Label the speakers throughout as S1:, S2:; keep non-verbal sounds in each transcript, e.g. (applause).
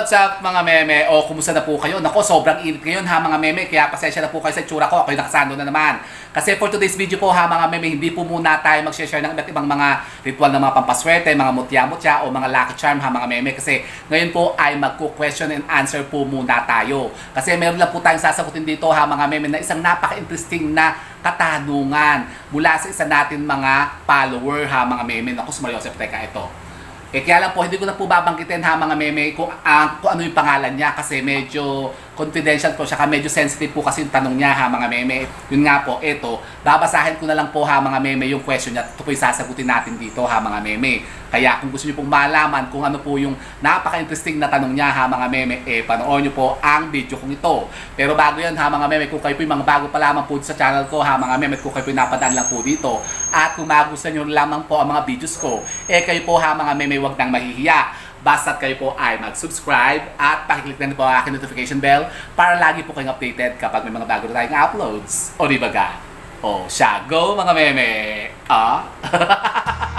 S1: What's up mga meme? O kumusta na po kayo? Nako, sobrang init ngayon ha mga meme. Kaya pasensya na po kayo sa itsura ko. Ako'y nakasando na naman. Kasi for today's video po ha mga meme, hindi po muna tayo mag-share ng iba't ibang mga ritual ng mga pampaswerte, mga mutya-mutya o mga lucky charm ha mga meme. Kasi ngayon po ay magko-question and answer po muna tayo. Kasi meron lang po tayong sasagutin dito ha mga meme na isang napaka-interesting na katanungan mula sa isa natin mga follower ha mga meme. Naku, Mariosep, teka ito. Eh kaya lang po, hindi ko na po babanggitin ha mga meme kung, ah, kung ano yung pangalan niya kasi medyo confidential po siya, medyo sensitive po kasi yung tanong niya ha mga meme. Yun nga po, eto, babasahin ko na lang po ha mga meme yung question niya. Ito po yung sasagutin natin dito ha mga meme. Kaya kung gusto niyo pong malaman kung ano po yung napaka-interesting na tanong niya ha mga meme, eh panoorin niyo po ang video kong ito. Pero bago yan ha mga meme, kung kayo po yung mga bago pa lamang po sa channel ko ha mga meme, kung kayo po napadaan lang po dito. At kung magustuhan niyo lamang po ang mga videos ko, eh kayo po ha mga meme, huwag nang mahihiya. Basta't kayo po ay mag-subscribe at pakiclick na po ang aking notification bell para lagi po kayong updated kapag may mga bago na tayong uploads. O di ba ga? O siya, go mga meme! Ah? (laughs)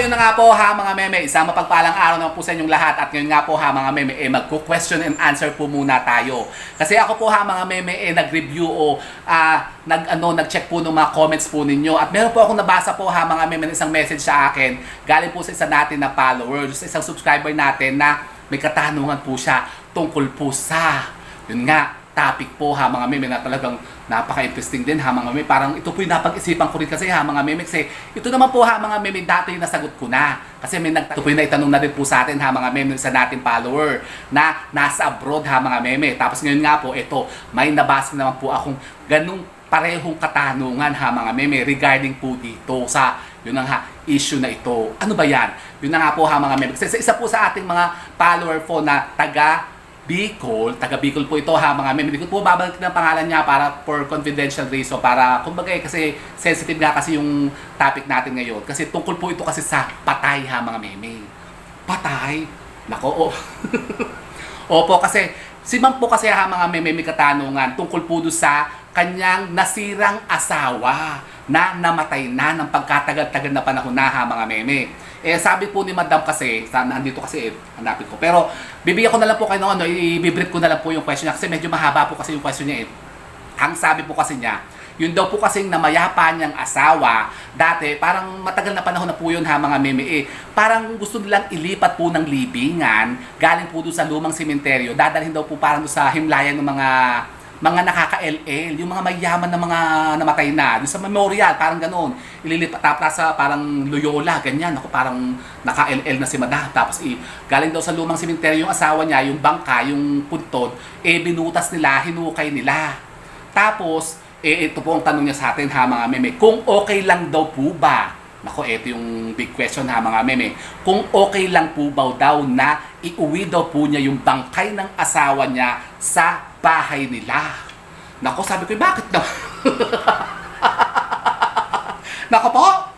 S1: ayun na nga po ha mga meme, isang mapagpalang araw naman po sa inyong lahat. At ngayon nga po ha mga meme, eh, magko-question and answer po muna tayo. Kasi ako po ha mga meme, eh, nag-review o ah, nag, ano, nag-check po ng mga comments po ninyo. At meron po akong nabasa po ha mga meme ng isang message sa akin. Galing po sa isa natin na follower, sa isang subscriber natin na may katanungan po siya tungkol po sa, yun nga, topic po ha mga meme na talagang napaka-interesting din ha mga meme. Parang ito po yung napag-isipan ko rin kasi ha mga meme kasi ito naman po ha mga meme dati nasagot ko na. Kasi may nag ito po yung naitanong na rin po sa atin ha mga meme sa nating follower na nasa abroad ha mga meme. Tapos ngayon nga po ito may nabasa naman po akong ganung parehong katanungan ha mga meme regarding po dito sa yun ang ha, issue na ito. Ano ba yan? Yun na nga po ha mga meme. Kasi sa isa po sa ating mga follower po na taga Bicol, taga Bicol po ito ha mga meme. Hindi ko po babalik ng pangalan niya para for confidential reason para kumbaga eh, kasi sensitive nga kasi yung topic natin ngayon. Kasi tungkol po ito kasi sa patay ha mga meme. Patay? Nako, oh. (laughs) Opo, kasi si Ma'am po kasi ha mga meme may katanungan tungkol po doon sa kanyang nasirang asawa na namatay na ng pagkatagal-tagal na panahon na ha mga meme. Eh sabi po ni Madam kasi, sana andito kasi eh, hanapin ko. Pero bibigyan ko na lang po kayo ng ano, i-brief ko na lang po yung question niya kasi medyo mahaba po kasi yung question niya eh. Ang sabi po kasi niya, yun daw po kasing namayapa niyang asawa, dati, parang matagal na panahon na po yun ha mga meme eh. Parang gusto nilang ilipat po ng libingan, galing po doon sa lumang sementeryo, dadalhin daw po parang doon sa himlayan ng mga mga nakaka-LL, yung mga mayaman na mga namatay na, doon sa memorial, parang ganoon. Ililipat tapos sa parang Loyola, ganyan. Ako parang naka-LL na si Madam. Tapos eh, galing daw sa lumang sementeryo yung asawa niya, yung bangka, yung puntod, eh binutas nila, hinukay nila. Tapos, eh ito po ang tanong niya sa atin ha mga meme, kung okay lang daw po ba Nako, ito yung big question ha mga meme. Kung okay lang po ba daw na iuwi daw po niya yung bangkay ng asawa niya sa bahay nila. Nako, sabi ko, bakit daw? (laughs) Nako po,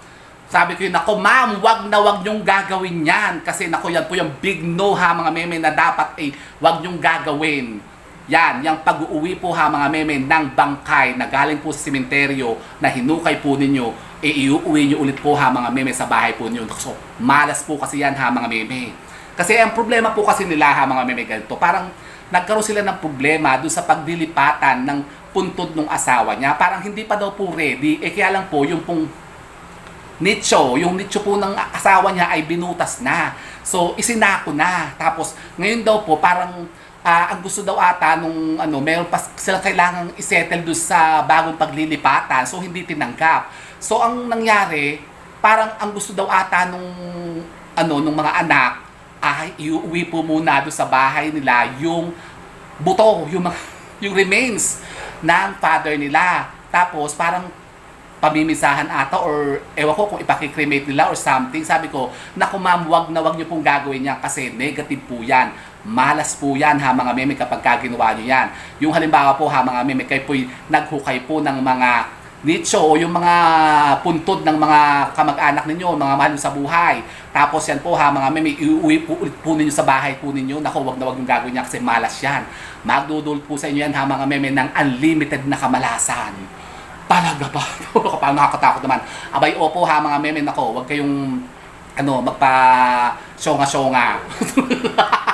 S1: sabi ko, nako ma'am, wag na wag niyong gagawin yan. Kasi nako, yan po yung big no ha mga meme na dapat eh, wag niyong gagawin. Yan, yung pag-uwi po ha mga meme ng bangkay na galing po sa simenteryo na hinukay po ninyo, e iuwi nyo ulit po ha mga meme sa bahay po ninyo. So, malas po kasi yan ha mga meme. Kasi ang problema po kasi nila ha mga meme ganito, parang nagkaroon sila ng problema doon sa pagdilipatan ng puntod ng asawa niya. Parang hindi pa daw po ready. Eh kaya lang po, yung pong nicho, yung nicho po ng asawa niya ay binutas na. So, isinako na. Tapos, ngayon daw po, parang ah, ang gusto daw ata nung ano, meron pa sila kailangang isettle doon sa bagong paglilipatan. So, hindi tinanggap. So, ang nangyari, parang ang gusto daw ata nung ano, nung mga anak, ay iuwi po muna doon sa bahay nila yung buto, yung yung remains ng father nila. Tapos parang pamimisahan ata or ewan ko kung ipakikremate nila or something. Sabi ko, naku ma'am, wag na wag niyo pong gagawin yan kasi negative po yan. Malas po yan ha mga meme kapag ka ginawa niyo yan. Yung halimbawa po ha mga meme, kayo po naghukay po ng mga nicho o yung mga puntod ng mga kamag-anak ninyo, mga mahal sa buhay. Tapos yan po ha, mga meme, iuwi po ulit po ninyo sa bahay po ninyo. Naku, wag na wag yung gagawin niya kasi malas yan. Magdudulot po sa inyo yan ha, mga meme, ng unlimited na kamalasan. Talaga ba? (laughs) Parang nakakatakot naman. Abay, opo ha mga meme nako, huwag kayong ano, magpa (laughs)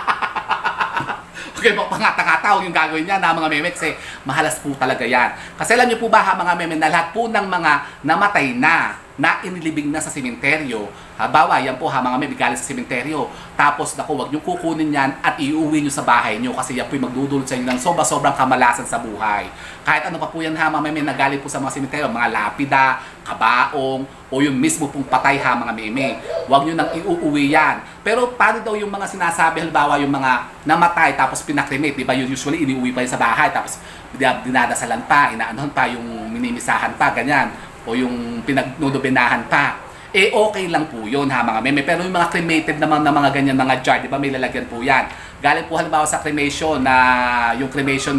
S1: Okay, magpangata-ngataw yung gagawin niya na mga meme kasi mahalas po talaga yan. Kasi alam niyo po ba ha mga meme na lahat po ng mga namatay na na inilibing na sa simenteryo. Habawa, yan po ha mga meme galing sa simenteryo. Tapos naku, wag niyo kukunin yan at iuwi niyo sa bahay niyo kasi yan po yung magdudulot sa inyo ng sobra-sobrang kamalasan sa buhay. Kahit ano pa po yan ha mga meme na galing po sa mga simenteryo, mga lapida, kabaong, o yung mismo pong patay ha mga meme. Huwag nyo nang iuuwi yan. Pero paano daw yung mga sinasabi, halimbawa yung mga namatay tapos pinakremate, di ba? Yun usually iniuwi pa yun sa bahay tapos dinadasalan pa, inaanohan pa, yung minimisahan pa, ganyan. O yung pinagnudobenahan pa. Eh okay lang po yun ha mga meme. Pero yung mga cremated naman na mga ganyan mga jar, di ba may lalagyan po yan. Galing po halimbawa sa cremation na yung cremation,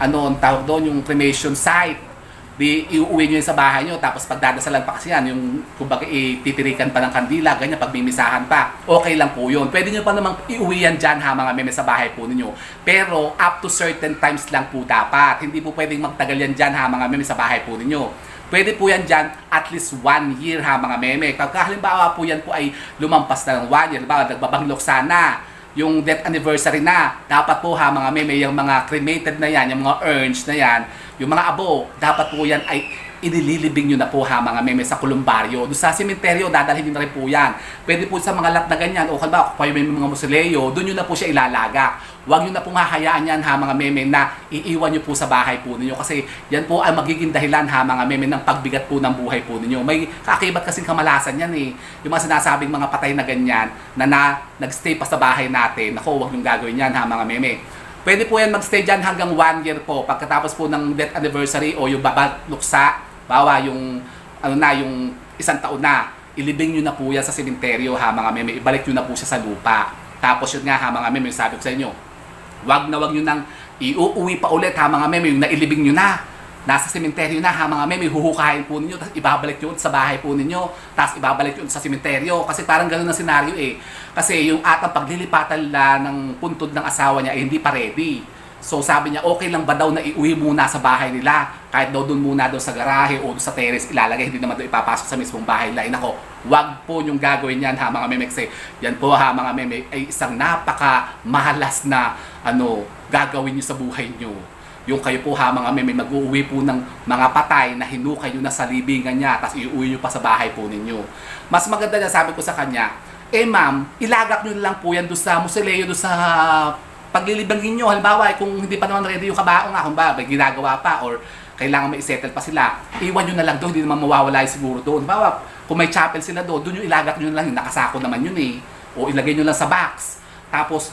S1: ano ang tawag doon, yung cremation site di iuwi nyo sa bahay nyo tapos pagdadasalan pa kasi yan yung kumbaga ititirikan pa ng kandila ganyan pagmimisahan pa okay lang po yun pwede nyo pa namang iuwi yan dyan ha mga meme sa bahay po ninyo pero up to certain times lang po dapat hindi po pwedeng magtagal yan dyan ha mga meme sa bahay po ninyo pwede po yan dyan at least one year ha mga meme. Pagka halimbawa po yan po ay lumampas na ng one year halimbawa nagbabanglok sana yung death anniversary na, dapat po ha mga meme, yung mga cremated na yan, yung mga urns na yan, yung mga abo, dapat po yan ay inililibing nyo na po ha mga meme sa kolumbaryo. Doon sa simenteryo, dadalhin nyo na rin po yan. Pwede po sa mga lat na ganyan, o kalba, kung may mga musileo, doon nyo na po siya ilalaga. Huwag nyo na pong hahayaan yan ha mga meme na iiwan nyo po sa bahay po ninyo kasi yan po ay magiging dahilan ha mga meme ng pagbigat po ng buhay po ninyo. May kakibat kasing kamalasan yan eh. Yung mga sinasabing mga patay na ganyan na, na nagstay pa sa bahay natin. Ako, huwag nyo gagawin yan ha mga meme. Pwede po yan magstay dyan hanggang one year po pagkatapos po ng death anniversary o yung babaluksa, bawa yung ano na yung isang taon na ilibing nyo na po yan sa sementeryo ha mga meme, ibalik nyo na po siya sa lupa. Tapos yun nga ha mga meme, sabi ko sa inyo, wag na wag nyo nang iuuwi pa ulit ha mga meme, yung nailibing nyo na. Nasa sementeryo na ha mga meme, huhukahin po ninyo, tapos ibabalik nyo sa bahay po ninyo, tapos ibabalik nyo sa sementeryo. Kasi parang ganun ang senaryo eh. Kasi yung atang paglilipatan la ng puntod ng asawa niya ay hindi pa ready. So sabi niya, okay lang ba daw na iuwi muna sa bahay nila? Kahit daw doon muna daw sa garahe o sa terrace ilalagay, hindi naman daw ipapasok sa mismong bahay nila. Nako, wag po yung gagawin yan ha mga meme. Kasi yan po ha mga meme ay isang napaka mahalas na ano, gagawin nyo sa buhay nyo. Yung kayo po ha mga meme, mag-uuwi po ng mga patay na hinukay nyo na sa libingan niya, tapos iuwi nyo pa sa bahay po ninyo. Mas maganda na sabi ko sa kanya, eh ma'am, ilagak na lang po yan doon sa musileo, doon sa paglilibangin nyo, halimbawa, eh, kung hindi pa naman ready yung kabaong nga, kung ba, may ginagawa pa, or kailangan may isettle pa sila, iwan nyo na lang doon, hindi naman mawawala siguro doon. Halimbawa, kung may chapel sila doon, doon yung ilagak nyo na lang, nakasako naman yun eh. O ilagay nyo lang sa box. Tapos,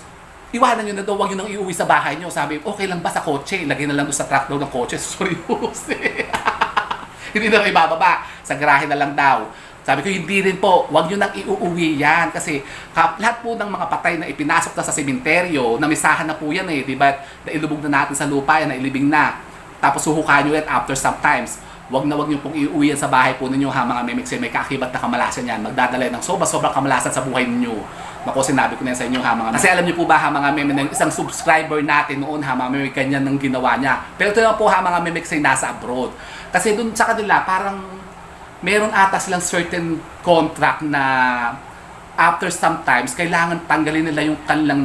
S1: iwanan nyo na doon, huwag nyo nang iuwi sa bahay nyo. Sabi, okay lang ba sa kotse? Ilagay na lang doon sa truck daw ng kotse. (laughs) Sorry, (laughs) hindi na rin ibababa. Sa garahe na lang daw. Sabi ko, hindi rin po, huwag nyo nang iuuwi yan. Kasi ka, lahat po ng mga patay na ipinasok na sa sementeryo, namisahan na po yan eh, di ba? Nailubog na natin sa lupa yan, nailibing na. Tapos suhukahan nyo yan after some times. Huwag na huwag nyo pong iuwi sa bahay po ninyo ha mga memix. May kaakibat na kamalasan yan. Magdadala ng sobra-sobrang kamalasan sa buhay ninyo. Naku, sinabi ko na sa inyo ha mga Kasi alam niyo po ba ha mga meme ng isang subscriber natin noon ha mga meme, ganyan ng ginawa niya. Pero ito naman po ha mga meme kasi nasa abroad. Kasi dun sa kanila parang meron ata silang certain contract na after sometimes kailangan tanggalin nila yung kanilang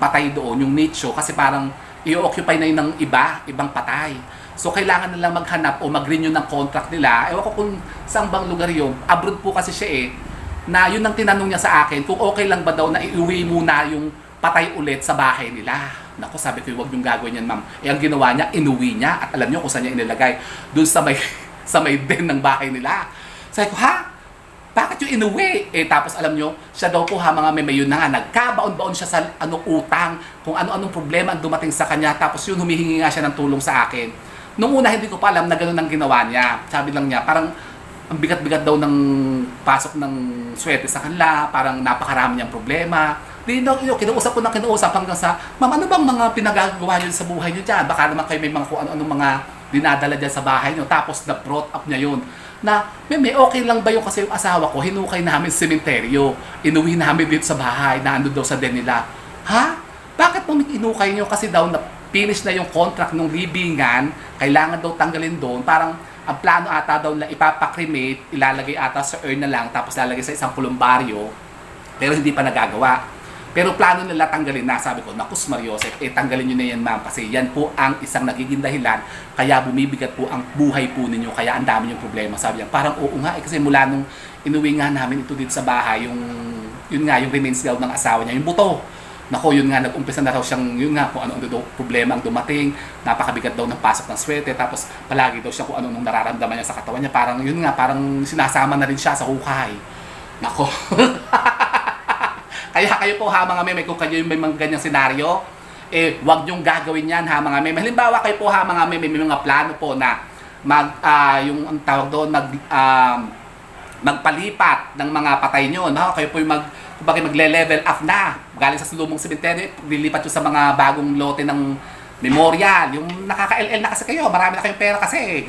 S1: patay doon, yung nicho kasi parang i-occupy na yun ng iba, ibang patay. So kailangan nilang maghanap o mag-renew ng contract nila. Ewan ko kung saan bang lugar yun. Abroad po kasi siya eh. Na yun ang tinanong niya sa akin kung okay lang ba daw na iuwi muna yung patay ulit sa bahay nila. Nako, sabi ko, huwag yung gagawin yan, ma'am. Eh, ang ginawa niya, inuwi niya. At alam niyo kung saan niya inilagay. Doon sa may, (laughs) sa may den ng bahay nila. Sabi ko, ha? Bakit yung inuwi? Eh, tapos alam nyo, siya daw po ha, mga meme, yun na nga, nagkabaon-baon siya sa ano, utang, kung ano-anong problema ang dumating sa kanya, tapos yun, humihingi nga siya ng tulong sa akin. Nung una, hindi ko pa alam na gano'n ang ginawa niya. Sabi lang niya, parang ang bigat-bigat daw ng pasok ng swerte sa kanila, parang napakarami niyang problema. Di daw, yun, kinuusap ko ng kinuusap hanggang sa, ma'am, ano bang mga pinagagawa niyo sa buhay niyo dyan? Baka naman kayo may mga kung ano-ano mga dinadala dyan sa bahay niyo. Tapos na-brought up niya yun na, Meme, okay lang ba yung kasi yung asawa ko, hinukay namin sa sementeryo, inuwi namin dito sa bahay, na daw sa den nila. Ha? Bakit mo inukay nyo? Kasi daw na finish na yung contract ng libingan, kailangan daw tanggalin doon, parang ang plano ata daw na ipapakremate, ilalagay ata sa urn na lang, tapos lalagay sa isang kolumbaryo, pero hindi pa nagagawa. Pero plano nila tanggalin na. Sabi ko, nakus Mariosep, eh tanggalin nyo na yan ma'am. Kasi yan po ang isang nagiging dahilan. Kaya bumibigat po ang buhay po ninyo. Kaya ang dami yung problema. Sabi niya, parang oo nga. Eh, kasi mula nung inuwi nga namin ito dito sa bahay, yung, yun nga, yung remains daw ng asawa niya, yung buto. Nako, yun nga, nag-umpisa na raw siyang, yun nga, kung ano daw problema ang dumating, napakabigat daw ng pasok ng swerte, tapos palagi daw siya kung ano nung nararamdaman niya sa katawan niya, parang, yun nga, parang sinasama na rin siya sa hukay. Nako. (laughs) Kaya kayo po ha mga meme, kung kayo may mga ganyang senaryo, eh, wag niyong gagawin yan ha mga meme. Halimbawa kayo po ha mga meme, may mga plano po na mag, ah, yung ang tawag doon, mag, um, magpalipat ng mga patay nyo. No? Kayo po yung mag, kumbaga magle-level up na. Galing sa sulumong sementeryo, lilipat nyo sa mga bagong lote ng memorial. Yung nakaka-LL na kasi kayo, marami na kayong pera kasi.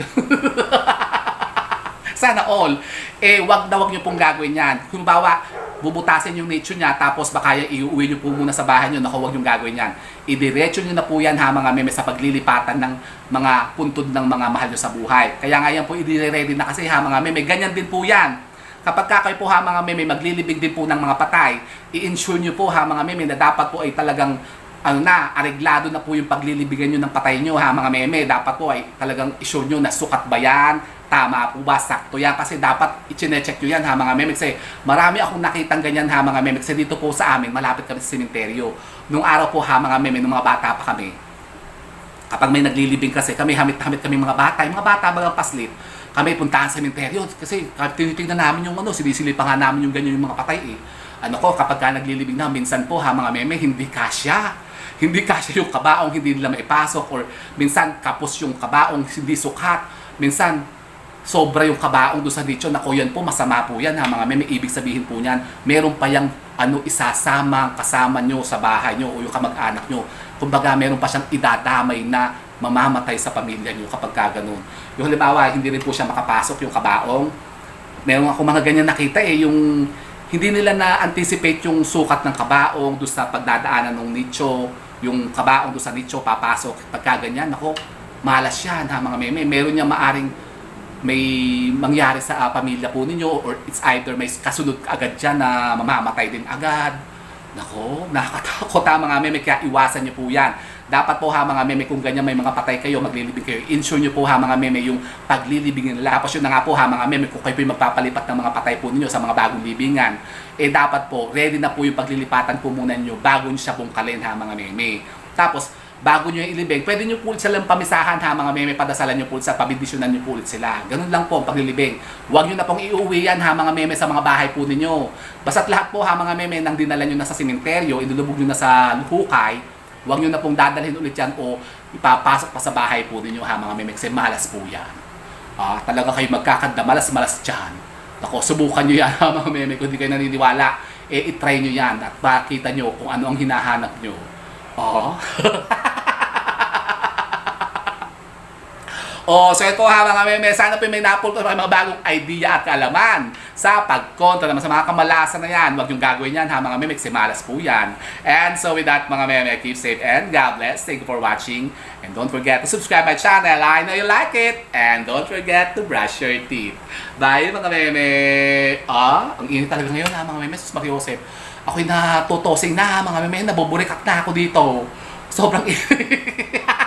S1: (laughs) Sana all. Eh, wag na wag nyo pong gagawin yan. Kung bawa, bubutasin yung nicho niya, tapos baka iuwi nyo po muna sa bahay nyo, naku, wag yung gagawin yan. Idiretso nyo na po yan ha mga meme sa paglilipatan ng mga puntod ng mga mahal nyo sa buhay. Kaya nga yan po i-ready na kasi ha mga meme. Ganyan din po yan. Kapag ka kayo po ha mga meme, maglilibig din po ng mga patay, i-ensure nyo po ha mga meme na dapat po ay talagang ano na, areglado na po yung paglilibigan nyo ng patay nyo ha mga meme. Dapat po ay talagang i-show nyo na sukat ba yan, tama po ba, sakto yan. Kasi dapat i-check nyo yan ha mga meme. Kasi marami akong nakitang ganyan ha mga meme. Kasi dito po sa amin, malapit kami sa sementeryo. Nung araw po ha mga meme, nung mga bata pa kami, kapag may naglilibing kasi, kami hamit-hamit kami mga bata, yung mga bata mga paslit, kami puntahan sa sementeryo kasi tinitingnan namin yung ano, sinisili pa nga namin yung ganyan yung mga patay eh. Ano ko, kapag ka naglilibing na, minsan po ha mga meme, hindi kasya. Hindi kasya yung kabaong, hindi nila maipasok or minsan kapos yung kabaong, hindi sukat. Minsan, sobra yung kabaong doon sa nicho. Nako, yan po, masama po yan ha mga meme. Ibig sabihin po niyan, meron pa yung ano, isasama kasama nyo sa bahay nyo o yung kamag-anak nyo. Kumbaga, meron pa siyang idadamay na mamamatay sa pamilya nyo kapag ka ganun. Yung halimbawa, hindi rin po siya makapasok yung kabaong. Meron ako mga ganyan nakita eh, yung hindi nila na-anticipate yung sukat ng kabaong doon sa pagdadaanan ng nicho, yung kabaong doon sa nicho papasok. Pagka ganyan, nako, malas yan ha mga meme. Meron niya maaring may mangyari sa ah, pamilya po ninyo or it's either may kasunod agad dyan na mamamatay din agad. Nako, nakakatakot ha mga meme, kaya iwasan niyo po yan. Dapat po ha mga meme, kung ganyan may mga patay kayo, maglilibing kayo, ensure niyo po ha mga meme yung paglilibing nila. Tapos yun na nga po ha mga meme, kung kayo po yung magpapalipat ng mga patay po ninyo sa mga bagong libingan, eh dapat po, ready na po yung paglilipatan po muna niyo bago niyo siya bungkalin ha mga meme. Tapos, bago nyo ilibing, pwede nyo po ulit silang pamisahan ha mga meme, padasalan nyo po ulit sa pabidisyonan nyo po ulit sila. Ganun lang po ang paglilibing. Huwag nyo na pong iuwi yan ha mga meme sa mga bahay po ninyo. Basta't lahat po ha mga meme nang dinala nyo na sa simenteryo, inulubog nyo na sa hukay, huwag nyo na pong dadalhin ulit yan o ipapasok pa sa bahay po ninyo ha mga meme kasi malas po yan. Ah, talaga kayo magkakanda, malas-malas dyan. Ako, subukan nyo yan (laughs) ha mga meme kung di kayo naniniwala. Eh, itry nyo yan at makita nyo kung ano ang hinahanap nyo. Oh. (laughs) Oh, so ito ha mga meme, sana po may napulto ng mga bagong idea at kaalaman sa pagkontra naman sa mga kamalasan na yan. Huwag yung gagawin yan ha mga meme, kasi malas po yan. And so with that mga meme, keep safe and God bless. Thank you for watching. And don't forget to subscribe my channel. I know you like it. And don't forget to brush your teeth. Bye mga meme. Ah, ang init talaga ngayon ha mga meme. Sus Mariosep. Ako'y natutosing na mga meme. Nabuburikat na ako dito. Sobrang init. (laughs)